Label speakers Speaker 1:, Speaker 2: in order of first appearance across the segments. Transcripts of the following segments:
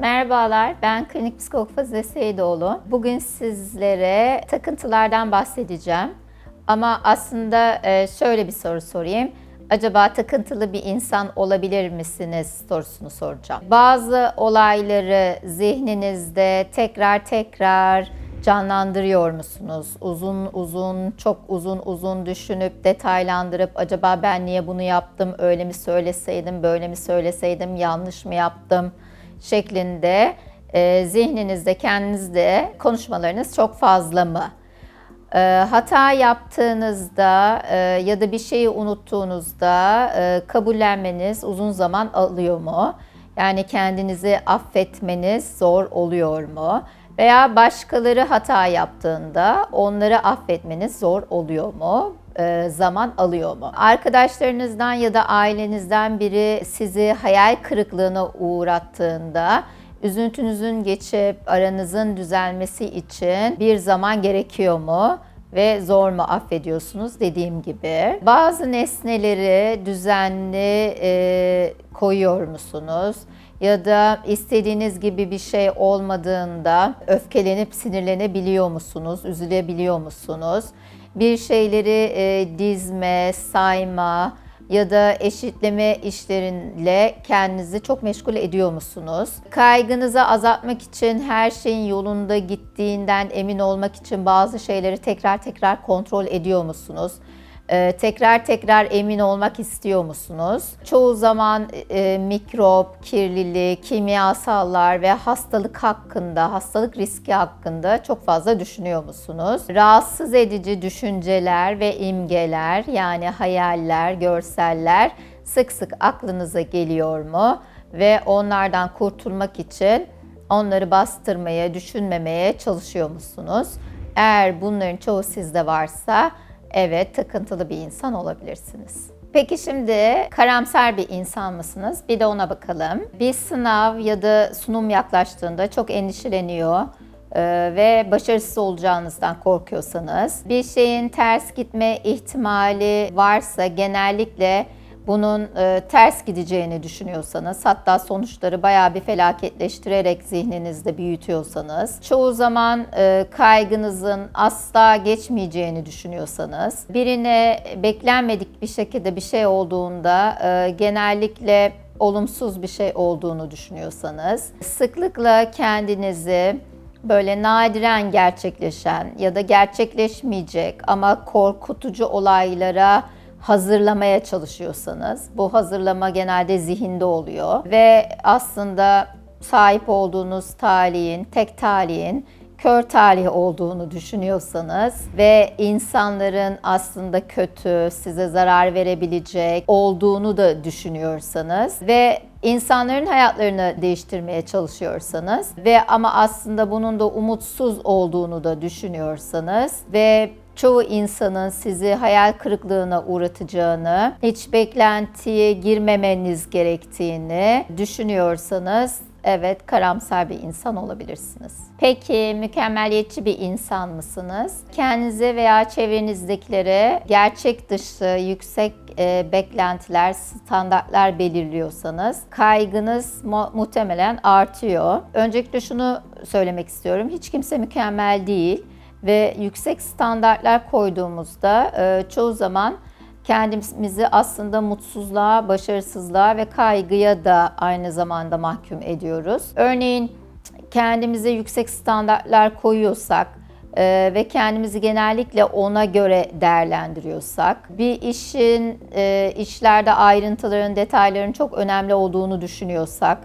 Speaker 1: Merhabalar, ben klinik psikolog Fazilet Seyidoğlu. Bugün sizlere takıntılardan bahsedeceğim. Ama aslında e, şöyle bir soru sorayım. Acaba takıntılı bir insan olabilir misiniz sorusunu soracağım. Bazı olayları zihninizde tekrar tekrar canlandırıyor musunuz? Uzun uzun, çok uzun uzun düşünüp detaylandırıp acaba ben niye bunu yaptım, öyle mi söyleseydim, böyle mi söyleseydim, yanlış mı yaptım şeklinde e, zihninizde, kendinizde konuşmalarınız çok fazla mı? E, hata yaptığınızda e, ya da bir şeyi unuttuğunuzda e, kabullenmeniz uzun zaman alıyor mu? Yani kendinizi affetmeniz zor oluyor mu? Veya başkaları hata yaptığında onları affetmeniz zor oluyor mu? E, zaman alıyor mu? Arkadaşlarınızdan ya da ailenizden biri sizi hayal kırıklığına uğrattığında üzüntünüzün geçip aranızın düzelmesi için bir zaman gerekiyor mu? ve zor mu affediyorsunuz dediğim gibi. Bazı nesneleri düzenli e, koyuyor musunuz? Ya da istediğiniz gibi bir şey olmadığında öfkelenip sinirlenebiliyor musunuz? Üzülebiliyor musunuz? Bir şeyleri e, dizme, sayma, ya da eşitleme işlerinle kendinizi çok meşgul ediyor musunuz? Kaygınızı azaltmak için her şeyin yolunda gittiğinden emin olmak için bazı şeyleri tekrar tekrar kontrol ediyor musunuz? Ee, tekrar tekrar emin olmak istiyor musunuz? Çoğu zaman e, mikrop, kirlilik, kimyasallar ve hastalık hakkında, hastalık riski hakkında çok fazla düşünüyor musunuz? Rahatsız edici düşünceler ve imgeler yani hayaller, görseller sık sık aklınıza geliyor mu? Ve onlardan kurtulmak için onları bastırmaya, düşünmemeye çalışıyor musunuz? Eğer bunların çoğu sizde varsa Evet, takıntılı bir insan olabilirsiniz. Peki şimdi karamsar bir insan mısınız? Bir de ona bakalım. Bir sınav ya da sunum yaklaştığında çok endişeleniyor e, ve başarısız olacağınızdan korkuyorsanız, bir şeyin ters gitme ihtimali varsa genellikle bunun e, ters gideceğini düşünüyorsanız, hatta sonuçları bayağı bir felaketleştirerek zihninizde büyütüyorsanız, çoğu zaman e, kaygınızın asla geçmeyeceğini düşünüyorsanız, birine beklenmedik bir şekilde bir şey olduğunda e, genellikle olumsuz bir şey olduğunu düşünüyorsanız, sıklıkla kendinizi böyle nadiren gerçekleşen ya da gerçekleşmeyecek ama korkutucu olaylara hazırlamaya çalışıyorsanız, bu hazırlama genelde zihinde oluyor ve aslında sahip olduğunuz talihin, tek talihin kör talih olduğunu düşünüyorsanız ve insanların aslında kötü, size zarar verebilecek olduğunu da düşünüyorsanız ve insanların hayatlarını değiştirmeye çalışıyorsanız ve ama aslında bunun da umutsuz olduğunu da düşünüyorsanız ve çoğu insanın sizi hayal kırıklığına uğratacağını, hiç beklentiye girmemeniz gerektiğini düşünüyorsanız evet karamsar bir insan olabilirsiniz. Peki mükemmeliyetçi bir insan mısınız? Kendinize veya çevrenizdekilere gerçek dışı yüksek e, beklentiler, standartlar belirliyorsanız kaygınız mu- muhtemelen artıyor. Öncelikle şunu söylemek istiyorum. Hiç kimse mükemmel değil ve yüksek standartlar koyduğumuzda e, çoğu zaman kendimizi aslında mutsuzluğa, başarısızlığa ve kaygıya da aynı zamanda mahkum ediyoruz. Örneğin kendimize yüksek standartlar koyuyorsak e, ve kendimizi genellikle ona göre değerlendiriyorsak, bir işin e, işlerde ayrıntıların, detayların çok önemli olduğunu düşünüyorsak,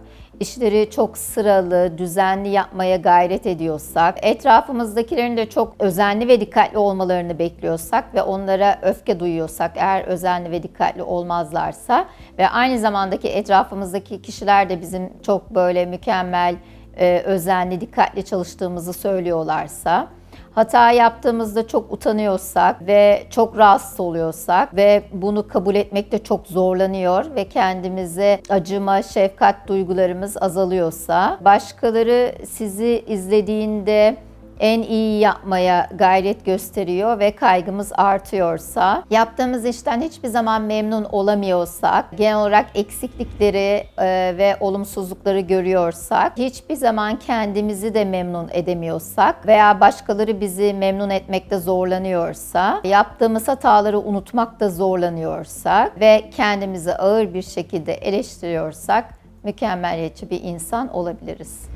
Speaker 1: işleri çok sıralı, düzenli yapmaya gayret ediyorsak, etrafımızdakilerin de çok özenli ve dikkatli olmalarını bekliyorsak ve onlara öfke duyuyorsak eğer özenli ve dikkatli olmazlarsa ve aynı zamandaki etrafımızdaki kişiler de bizim çok böyle mükemmel, e, özenli, dikkatli çalıştığımızı söylüyorlarsa, hata yaptığımızda çok utanıyorsak ve çok rahatsız oluyorsak ve bunu kabul etmekte çok zorlanıyor ve kendimize acıma, şefkat duygularımız azalıyorsa, başkaları sizi izlediğinde en iyi yapmaya gayret gösteriyor ve kaygımız artıyorsa, yaptığımız işten hiçbir zaman memnun olamıyorsak, genel olarak eksiklikleri e, ve olumsuzlukları görüyorsak, hiçbir zaman kendimizi de memnun edemiyorsak veya başkaları bizi memnun etmekte zorlanıyorsa, yaptığımız hataları unutmakta zorlanıyorsak ve kendimizi ağır bir şekilde eleştiriyorsak mükemmeliyetçi bir insan olabiliriz.